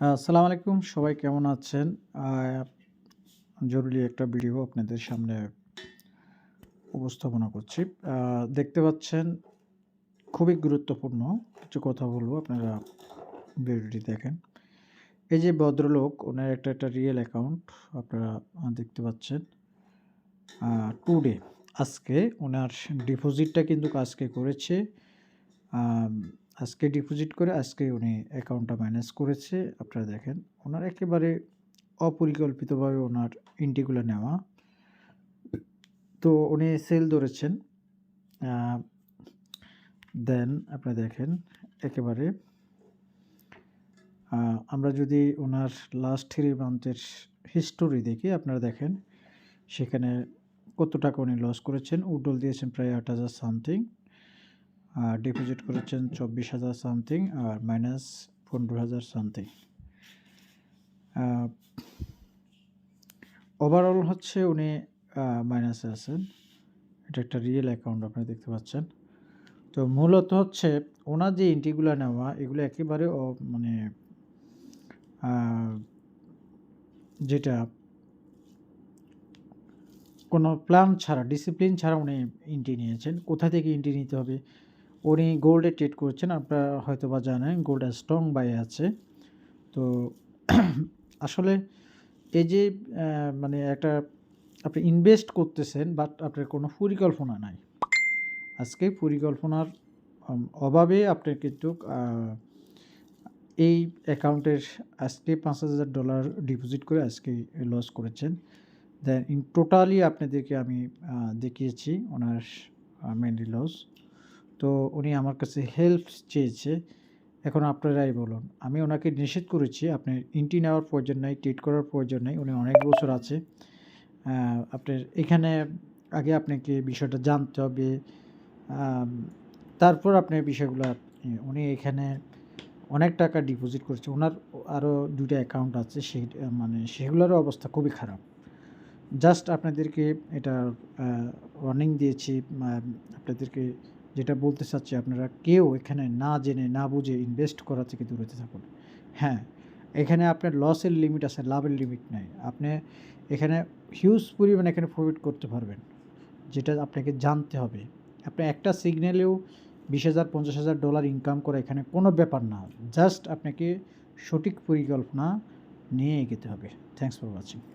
আসসালামু আলাইকুম সবাই কেমন আছেন? জরুরি একটা ভিডিও আপনাদের সামনে উপস্থাপনা করছি। দেখতে পাচ্ছেন খুবই গুরুত্বপূর্ণ কিছু কথা বলব আপনারা ভিডিওটি দেখেন। এই যে ভদ্রলোক ওনার একটা, একটা রিয়েল অ্যাকাউন্ট আপনারা দেখতে পাচ্ছেন। টুডে আজকে ওনার ডিপোজিটটা কিন্তু আজকে করেছে। আজকে ডিপোজিট করে আজকেই উনি অ্যাকাউন্টটা ম্যানেজ করেছে। আপনারা দেখেন উনার একেবারে অপরিকল্পিতভাবে উনার এন্ট্রিগুলা নেওয়া। তো উনি সেল ধরেছেন। দেন আপনারা দেখেন একেবারে আমরা যদি উনার লাস্ট 3 মান্থের হিস্টোরি দেখি আপনারা দেখেন সেখানে কত টাকা উনি লস করেছেন। উইথড্রল দিয়েছেন প্রায় ৮,০০০ সামথিং। ডিপোজিট করেছেন ২৪,০০০ সামথিং আর মাইনাস ১৫,০০০ সামথিং। ওভারঅল হচ্ছে উনি মাইনাসে আছেন। এটা একটা রিয়েল অ্যাকাউন্ট আপনারা দেখতে পাচ্ছেন। তো মূলত হচ্ছে ওনার যে এন্ট্রিগুলা নেওয়া এগুলো একেবারে মানে যেটা কোনো প্ল্যান ছাড়া ডিসিপ্লিন ছাড়া উনি এন্ট্রি নিয়েছেন। কোথা থেকে এন্ট্রি নিতে হবে? উনি গোল্ডে ট্রেড করেছেন। আপনারা হয়তো বা জানেন গোল্ড স্ট্রং বাই আছে। তো আসলে এই যে মানে একটা আপনি ইনভেস্ট করতেছেন বাট আপনার কোনো পরিকল্পনা নাই। আজকে পরিকল্পনার অভাবে আপনি কিন্তু এই অ্যাকাউন্টের আজকে $৫,০০০ ডিপোজিট করে আজকে লস করেছেন। দেন ইন টোটালি আপনাদেরকে আমি দেখিয়েছি উনার মেনলি লস। তো উনি আমার কাছে হেল্প চেয়েছে। এখন আপনারাই বলুন। আমি ওনাকে নিষেধ করেছি আপনার ইন্টি নেওয়ার প্রয়োজন নাই, ট্রেড করার প্রয়োজন নেই। উনি অনেক বছর আছে। আপনার এখানে আগে আপনাকে বিষয়টা জানতে হবে। তারপর আপনি বিষয়গুলো উনি এখানে অনেক টাকা ডিপোজিট করেছে। ওনার আরও ২ টা অ্যাকাউন্ট আছে সেই মানে সেগুলোরও অবস্থা খুবই খারাপ। জাস্ট আপনাদেরকে এটা ওয়ার্নিং দিয়েছি। আপনাদেরকে যেটা বলতে চাচ্ছি আপনারা কেউ এখানে না জেনে না বুঝে ইনভেস্ট করা থেকে দূরে থাকুন। হ্যাঁ, এখানে আপনার লসের লিমিট আছে, লাভের লিমিট নাই। আপনি এখানে হিউজ পরিমাণে এখানে প্রফিট করতে পারবেন। যেটা আপনাকে জানতে হবে। আপনি একটা সিগন্যালেও ২০,০০০ $৫০,০০০ ইনকাম করা এখানে কোনো ব্যাপার না। জাস্ট আপনাকে সঠিক পরিকল্পনা নিয়ে এগোতে হবে। Thanks for watching.